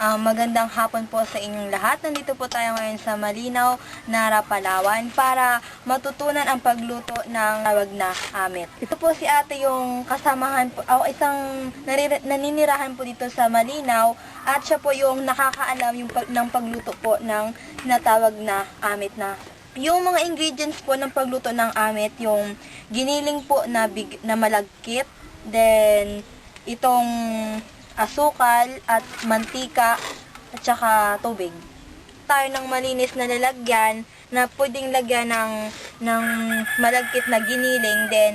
Ah, magandang hapon po sa inyong lahat. Nandito po tayo ngayon sa Malinaw, Nara, Palawan para matutunan ang pagluto ng tawag na amit. Ito po si ate yung kasamahan po, o isang nariri- naninirahan po dito sa Malinaw at siya po yung nakakaalam yung pag, ng pagluto po ng tinatawag na amit na yung mga ingredients po ng pagluto ng amit, yung giniling po na, big, na malagkit, then itong asukal at mantika at saka tubig. Tayo ng malinis na lalagyan na pwedeng lagyan ng, ng malagkit na giniling, then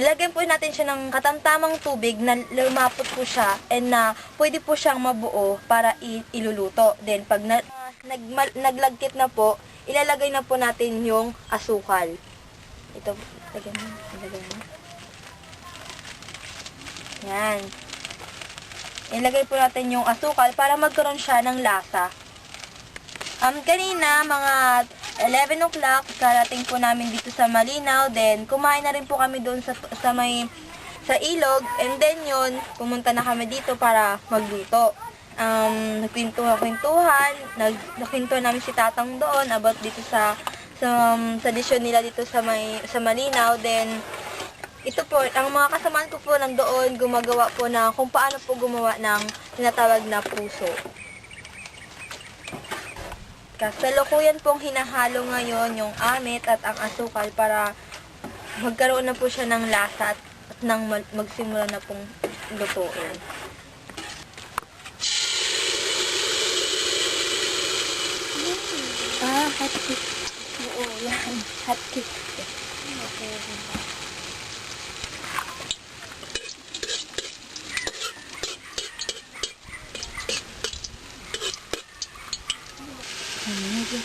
lagyan po natin siya ng katamtamang tubig na lumapot po siya and na pwede po siyang mabuo para iluluto. Then pag na, nag, naglagkit na po, ilalagay na po natin yung asukal. Ito, lagyan lagyan mo. Yan. Ilagay po natin yung asukal para magkaroon siya ng lasa. Um, kanina, mga 11 o'clock, karating po namin dito sa Malinaw. Then, kumain na rin po kami doon sa, sa may sa ilog. And then yun, pumunta na kami dito para magluto. Um, nagpintuhan-pintuhan, nag, nagpintuhan namin si Tatang doon about dito sa sa, sa disyon nila dito sa may sa Malinaw. Then, ito po, ang mga kasamaan ko po nandoon, gumagawa po na kung paano po gumawa ng tinatawag na puso. Kasalukuyan pong hinahalo ngayon yung amit at ang asukal para magkaroon na po siya ng lasa at, at nang mag- magsimula na pong lutuin. Ah, hot cake. Oo, yan. Hot cake. Di,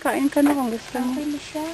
kain ka na kung gusto mo. Okay na siya.